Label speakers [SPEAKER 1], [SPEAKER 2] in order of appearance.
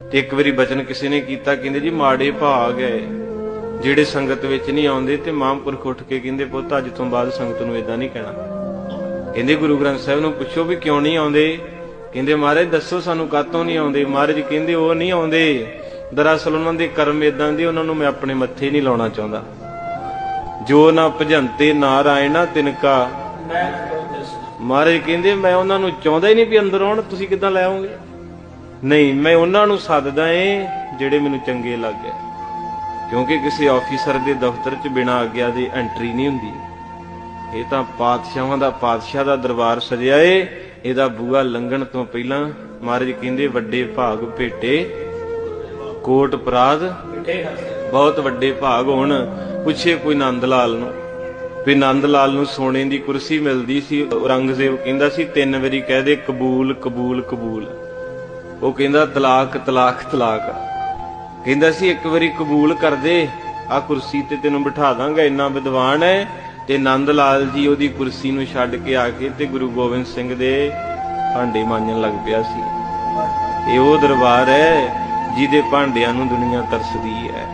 [SPEAKER 1] ਤੇ ਇੱਕ ਵਾਰੀ ਬਚਨ ਕਿਸੇ ਨੇ ਕੀਤਾ, ਕਹਿੰਦੇ ਜੀ ਮਾੜੇ ਭਾਗ ਹੈ, ਜਿਹੜੇ ਸੰਗਤ ਵਿੱਚ ਨਹੀਂ ਆਉਂਦੇ ਤੇ ਮਹਾਂਪੁਰਖ ਉੱਠ ਕੇ ਕਹਿੰਦੇ, ਪੁੱਤ, ਅੱਜ ਤੋਂ ਬਾਅਦ ਸੰਗਤ ਨੂੰ ਇਦਾਂ ਨਹੀਂ ਕਹਿਣਾ। ਕਹਿੰਦੇ ਗੁਰੂ ਗ੍ਰੰਥ ਸਾਹਿਬ ਨੂੰ ਪੁੱਛੋ ਵੀ ਕਿਉਂ ਨਹੀਂ ਆਉਂਦੇ? ਕਹਿੰਦੇ, ਮਹਾਰਾਜ, ਦੱਸੋ ਸਾਨੂੰ ਕਾਤੋਂ ਨਹੀਂ ਆਉਂਦੇ? ਮਹਾਰਾਜ ਕਹਿੰਦੇ, ਉਹ ਨਹੀਂ ਆਉਂਦੇ। ਦਰਅਸਲ ਉਹਨਾਂ ਦੇ ਕਰਮ ਇਦਾਂ ਦੇ, ਉਹਨਾਂ ਨੂੰ ਮੈਂ ਆਪਣੇ ਮੱਥੇ ਨਹੀਂ ਲਾਉਣਾ ਚਾਹੁੰਦਾ। ਜੋ ਨਾ ਭਜੰਤੇ ਨਾਰਾਇਣਾ ਤਿਨਕਾ
[SPEAKER 2] ਮੈਂ ਪ੍ਰੋਦਸ
[SPEAKER 1] ਮਹਾਰਾਜ ਕਹਿੰਦੇ, ਮੈਂ ਉਹਨਾਂ ਨੂੰ ਚਾਹੁੰਦਾ ਹੀ ਨਹੀਂ ਵੀ ਅੰਦਰ ਆਉਣ, ਤੁਸੀਂ ਕਿੱਦਾਂ ਲੈ ਆਓਗੇ? ਨਹੀਂ, ਮੈਂ ਉਹਨਾਂ ਨੂੰ ਸੱਦਦਾ ਏ ਜਿਹੜੇ ਮੈਨੂੰ ਚੰਗੇ ਲੱਗੇ ਕਿਉਂਕਿ ਕਿਸੇ ਆਫੀਸਰ ਦੇ ਦਫ਼ਤਰ 'ਚ ਬਿਨਾਂ ਆਗਿਆ ਦੇ ਐਂਟਰੀ ਨਹੀਂ ਹੁੰਦੀ। ਇਹ ਤਾਂ ਪਾਤਸ਼ਾਹਾਂ ਦਾ, ਪਾਤਸ਼ਾਹ ਦਾ ਦਰਬਾਰ ਸਜਿਆ ਏ। ਇਹਦਾ ਬੂਆ ਲੰਘਣ ਤੋਂ ਪਹਿਲਾਂ ਮਹਾਰਾਜ ਕਹਿੰਦੇ, ਵੱਡੇ ਭਾਗ ਭੇਟੇ, ਕੋਟ ਅਪਰਾਧ ਬਹੁਤ ਵੱਡੇ ਭਾਗ ਹੋਣ। ਪੁੱਛੇ ਕੋਈ ਨੰਦ ਲਾਲ ਨੂੰ। ਵੀ ਨੰਦ ਲਾਲ ਨੂੰ ਸੋਨੇ ਦੀ ਕੁਰਸੀ ਮਿਲਦੀ ਸੀ। ਔਰੰਗਜ਼ੇਬ ਕਹਿੰਦਾ ਸੀ, ਤਿੰਨ ਵਾਰੀ ਕਹਿ ਦੇ, ਕਬੂਲ ਕਬੂਲ ਕਬੂਲ। ਉਹ ਕਹਿੰਦਾ, ਤਲਾਕ ਤਲਾਕ ਤਲਾਕ। ਕਹਿੰਦਾ ਸੀ, ਇੱਕ ਵਾਰੀ ਕਬੂਲ ਕਰ ਦੇ। ਆ ਕੁਰਸੀ ਤੇ ਤੈਨੂੰ ਬਿਠਾ ਦਾਂਗਾ, ਇੰਨਾ ਵਿਦਵਾਨ ਹੈ ਤੇ ਨੰਦ ਲਾਲ ਜੀ ਉਹਦੀ ਕੁਰਸੀ ਨੂੰ ਛੱਡ ਕੇ ਆ ਕੇ ਤੇ ਗੁਰੂ ਗੋਬਿੰਦ ਸਿੰਘ ਦੇ ਭਾਂਡੇ ਮਾਂਜਣ ਲੱਗ ਪਿਆ ਸੀ। ਇਹ ਉਹ ਦਰਬਾਰ ਹੈ ਜਿਹਦੇ ਭਾਂਡਿਆਂ ਨੂੰ ਦੁਨੀਆ ਤਰਸਦੀ ਹੈ